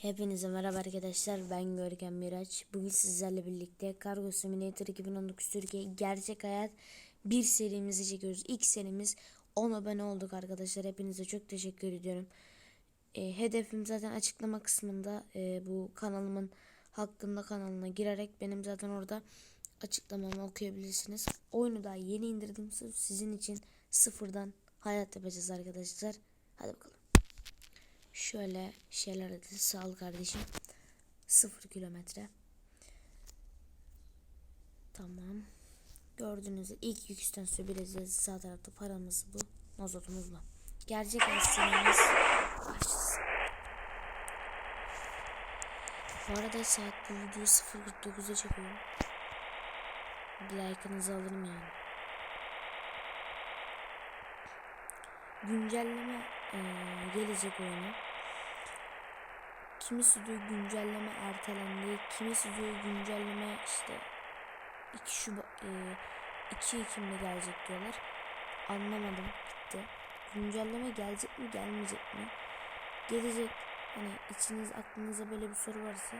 Hepinize merhaba arkadaşlar ben Görkem Miraç. Bugün sizlerle birlikte Cargo Simulator 2019 Türkiye gerçek hayat bir serimizi çekiyoruz. İlk serimiz 10 abone olduk arkadaşlar. Hepinize çok teşekkür ediyorum. E, hedefim zaten açıklama kısmında e, bu kanalımın hakkında kanalına girerek benim zaten orada açıklamamı okuyabilirsiniz. Oyunu daha yeni indirdim. Sizin için sıfırdan hayat yapacağız arkadaşlar. Hadi bakalım. Şöyle şeyler dedi. Sağ ol kardeşim. Sıfır kilometre. Tamam. Gördüğünüz ilk yük istasyonu. Sağ tarafta paramız bu. Mazotumuz bu. Gerçek aslımız başlasın. Bu arada saat bu videoyu 0.49'da çekiyorum. Bir like'ınızı alırım yani. Güncelleme eee, gelecek oyuna. Kimisi diyor güncelleme ertelendi. Kimisi diyor güncelleme işte 2 Şubat eee, 2 Ekim'de gelecek diyorlar. Anlamadım gitti. Güncelleme gelecek mi gelmeyecek mi? Gelecek. Hani içiniz aklınıza böyle bir soru varsa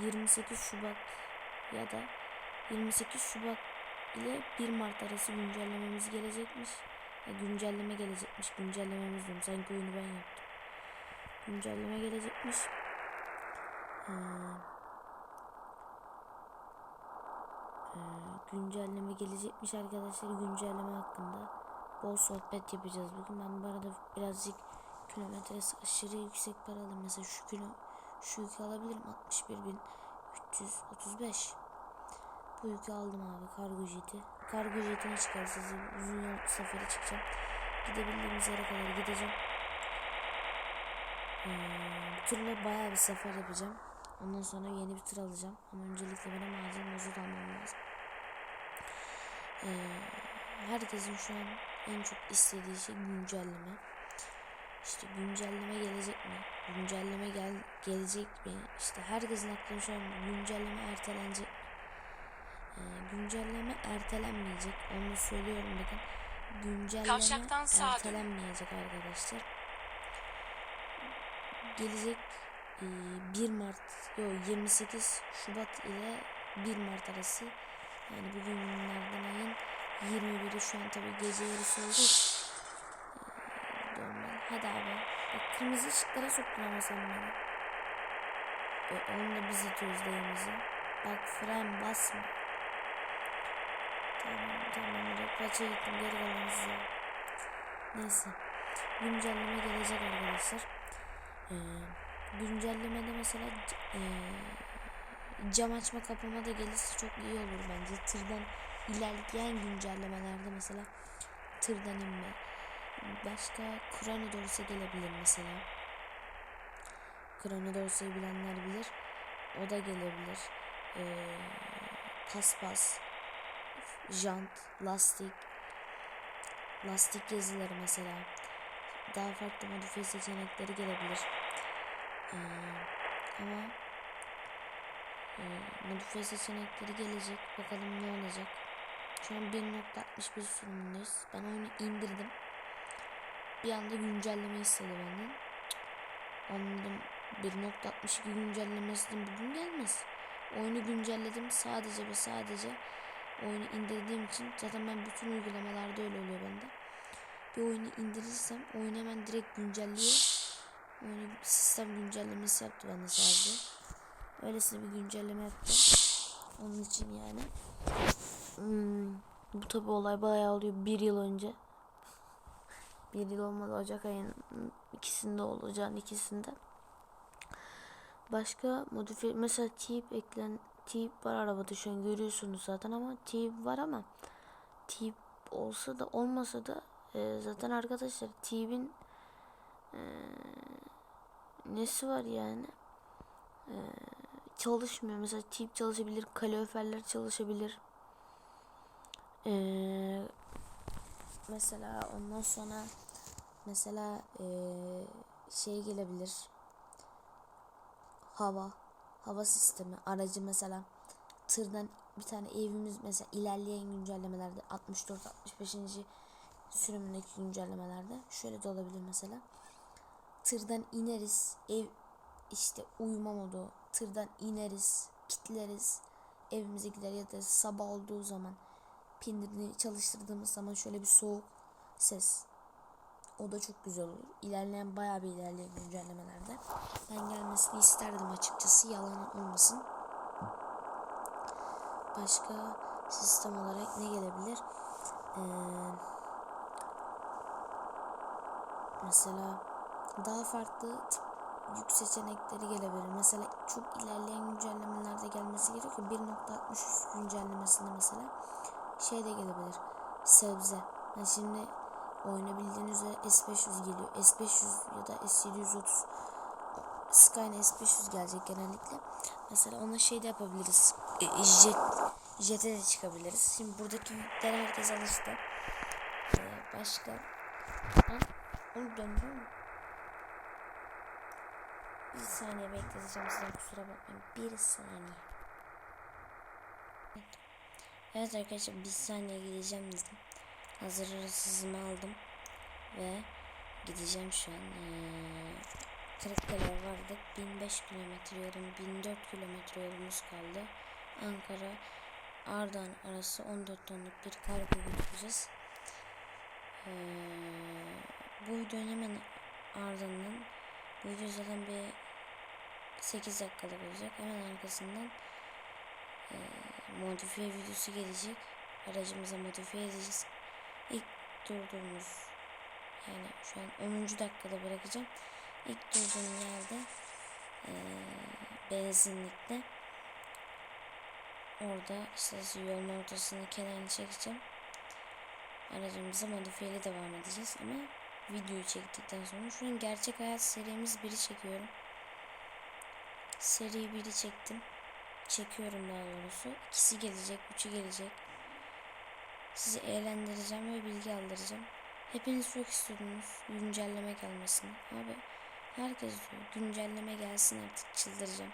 28 Şubat ya da 28 Şubat ile 1 Mart arası güncellememiz gelecekmiş. Ya güncelleme gelecekmiş. Güncellememiz diyorum. Sanki oyunu ben yaptım. Güncelleme gelecekmiş. Ee, ee, güncelleme gelecekmiş arkadaşlar. Güncelleme hakkında bol sohbet yapacağız bugün. Ben bu arada birazcık kilometresi aşırı yüksek para aldım. Mesela şu kilo şu yükü alabilirim 61.335. Bu yükü aldım abi kargo jeti. Kargo jetine çıkar uzun yol sefere çıkacağım. Gidebildiğimiz yere kadar gideceğim. Ee, bu turla bayağı bir sefer yapacağım. Ondan sonra yeni bir tır alacağım. Ama öncelikle benim acil mazot almam lazım. Ee, herkesin şu an en çok istediği şey güncelleme. İşte güncelleme gelecek mi? Güncelleme gel gelecek mi? İşte herkesin aklında şu an güncelleme ertelenecek mi? Ee, güncelleme ertelenmeyecek. Onu söylüyorum bakın. Güncelleme Kavşaktan ertelenmeyecek arkadaşlar. Gelecek e, 1 Mart yo 28 Şubat ile 1 Mart arası yani bugün günlerden ayın 21'i şu an tabi gece yarısı olduğu için, e, normal. Hadi abi. Bak kırmızı ışıklara soktun ama sen beni. E, onu da biz itiyoruz dayımızı. Bak fren basma. Tamam direkt kaça gittim geri kalan size. Neyse. Güncelleme gelecek arkadaşlar. Ee, güncellemede mesela ee, cam açma kapama da gelirse çok iyi olur bence. Tırdan ilerleyen güncellemelerde mesela tırdan inme. Başka Chrono Dors'a gelebilir mesela. Chrono Dors'u bilenler bilir. O da gelebilir. Ee, paspas, jant, lastik, lastik gezileri mesela. Daha farklı modifiye seçenekleri gelebilir. Ee, ama e, modifiye seçenekleri gelecek. Bakalım ne olacak. Şu an 1.61 sürümündeyiz. Ben oyunu indirdim. Bir anda güncelleme istedi benden. Anladım. 1.62 güncellemesi de bugün gelmez. Oyunu güncelledim sadece ve sadece oyunu indirdiğim için zaten ben bütün uygulamalarda öyle oluyor bende. Bir oyunu indirirsem oyun hemen direkt güncelliyor. Oyunu sistem güncellemesi yaptı bende sadece. Öylesine bir güncelleme yaptı. Onun için yani. Hmm, bu tabi olay bayağı oluyor. Bir yıl önce. Bir yıl olmadı Ocak ayının ikisinde olacağın ikisinde. Başka modifiye mesela tip eklen tip var arabada şu an görüyorsunuz zaten ama tip var ama tip olsa da olmasa da e, zaten arkadaşlar tipin e, nesi var yani? E, çalışmıyor. Mesela tip çalışabilir kaloriferler çalışabilir. E, mesela ondan sonra mesela e, şey gelebilir. Hava hava sistemi aracı mesela tırdan bir tane evimiz mesela ilerleyen güncellemelerde 64 65. sürümündeki güncellemelerde şöyle de olabilir mesela tırdan ineriz ev işte uyuma modu, tırdan ineriz, kitleriz, evimize gider yatarız. Sabah olduğu zaman pilini çalıştırdığımız zaman şöyle bir soğuk ses. O da çok güzel olur. İlerleyen bayağı bir ilerleyen güncellemelerde. Ben gelmesini isterdim açıkçası. Yalan olmasın. Başka sistem olarak ne gelebilir? Ee, mesela daha farklı tip yük seçenekleri gelebilir. Mesela çok ilerleyen güncellemelerde gelmesi gerekiyor. 1.63 güncellemesinde mesela şey de gelebilir. Sebze. Yani şimdi oyuna bildiğiniz üzere S500 geliyor. S500 ya da S730 Skyline S500 gelecek genellikle. Mesela ona şey de yapabiliriz. E, jet, jet'e de çıkabiliriz. Şimdi buradaki yükler herkes alıştı. Ee, başka Ha? Onu döndürüyor mu? Bir saniye bekleteceğim sizden kusura bakmayın. Bir saniye. Evet arkadaşlar bir saniye gideceğim dedim. Hazır hırsızımı aldım. Ve gideceğim şu an. Ee, Kırıkkale'ye vardık. 1005 kilometre yolum, 1004 kilometre yolumuz kaldı. Ankara Ardahan arası 14 tonluk bir kargo götüreceğiz. Ee, bu videonun hemen ardından bu video zaten bir 8 dakikalık olacak. Hemen arkasından e, modifiye videosu gelecek. Aracımıza modifiye edeceğiz. İlk durduğumuz yani şu an 10. dakikada bırakacağım. İlk durduğum yerde e, benzinlikte orada işte yolun ortasını kenarını çekeceğim. Aracımıza modifiyeli devam edeceğiz ama videoyu çektikten sonra şu an gerçek hayat serimiz biri çekiyorum. Seri biri çektim. Çekiyorum daha doğrusu. İkisi gelecek, üçü gelecek. Sizi eğlendireceğim ve bilgi aldıracağım. Hepiniz çok istiyordunuz güncelleme gelmesini. Abi herkes diyor güncelleme gelsin artık çıldıracağım.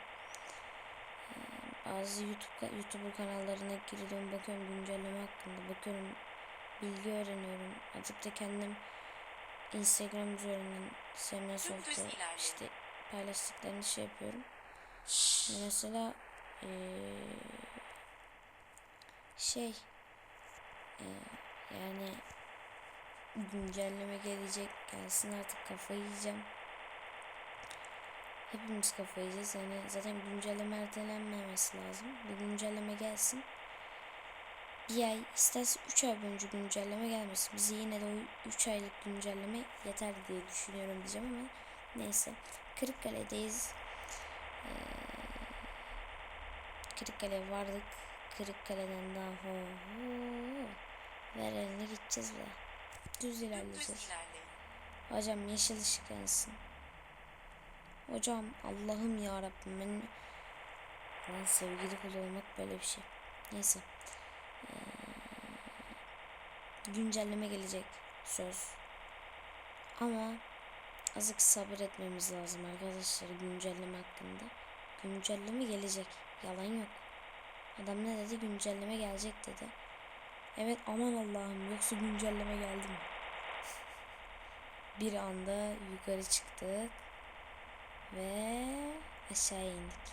Ee, bazı YouTube YouTube kanallarına giriyorum bakıyorum güncelleme hakkında bakıyorum bilgi öğreniyorum. Azıcık da kendim Instagram üzerinden Semya Soft'ta işte paylaştıklarını şey yapıyorum. Mesela ee, şey ee, yani güncelleme gelecek gelsin artık kafayı yiyeceğim. Hepimiz kafayı yiyeceğiz. Yani zaten güncelleme ertelenmemesi lazım. Bir güncelleme gelsin. Bir ay isterse 3 ay boyunca güncelleme gelmesin. Bize yine de o 3 aylık güncelleme yeter diye düşünüyorum diyeceğim ama neyse. Kırıkkale'deyiz. Ee, Kırıkkale'ye vardık. Kırıkkale'den daha ho ho. Ver eline gideceğiz be. Düz ilerleyeceğiz. Hocam yeşil ışık yansın. Hocam Allah'ım ya Rabbim ben lan sevgili kul olmak böyle bir şey. Neyse. Ee, güncelleme gelecek söz. Ama azıcık sabır etmemiz lazım arkadaşlar güncelleme hakkında. Güncelleme gelecek. Yalan yok. Adam ne dedi? Güncelleme gelecek dedi. Evet aman Allah'ım yoksa güncelleme geldi mi? Bir anda yukarı çıktık ve aşağı indik.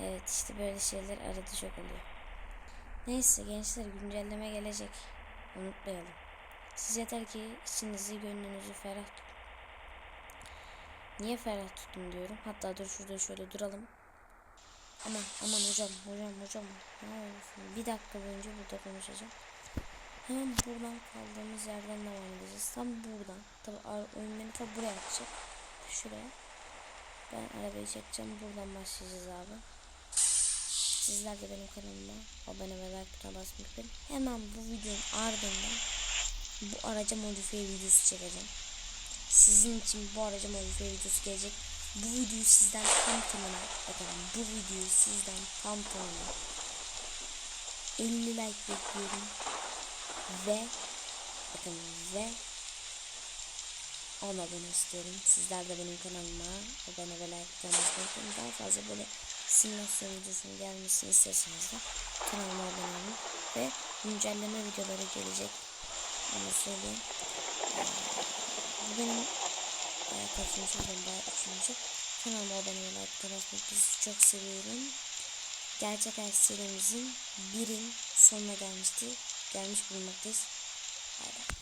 Evet işte böyle şeyler arada çok oluyor. Neyse gençler güncelleme gelecek. Unutmayalım. Siz yeter ki içinizi gönlünüzü ferah tutun. Niye ferah tutun diyorum. Hatta dur şurada şöyle duralım. Aman aman hocam hocam hocam. Ne olursun. Bir dakika boyunca burada konuşacağım. Hemen buradan kaldığımız yerden devam edeceğiz. Tam buradan. Tabi oyun beni tabi buraya atacak. Şuraya. Ben arabayı çekeceğim. Buradan başlayacağız abi. Sizler de benim kanalıma abone ve like butonuna basmayı unutmayın. Hemen bu videonun ardından bu araca modifiye videosu çekeceğim. Sizin için bu araca modifiye videosu gelecek. Bu videoyu sizden tam tamına bakın bu videoyu sizden tam tamına 50 like bekliyorum ve bakın ve 10 abone istiyorum. Sizler de benim kanalıma abone ve like butonuna daha fazla böyle simülasyon videosunun gelmesini isterseniz de kanalıma abone olun ve güncelleme videoları gelecek. Onu söyleyeyim. Ee, benim kaçıncı videom bayağı üçüncü. Kanalıma abone atmayı sizi çok seviyorum. Gerçek Aşk serimizin birin sonuna gelmişti. Gelmiş bulunmaktayız. Bay.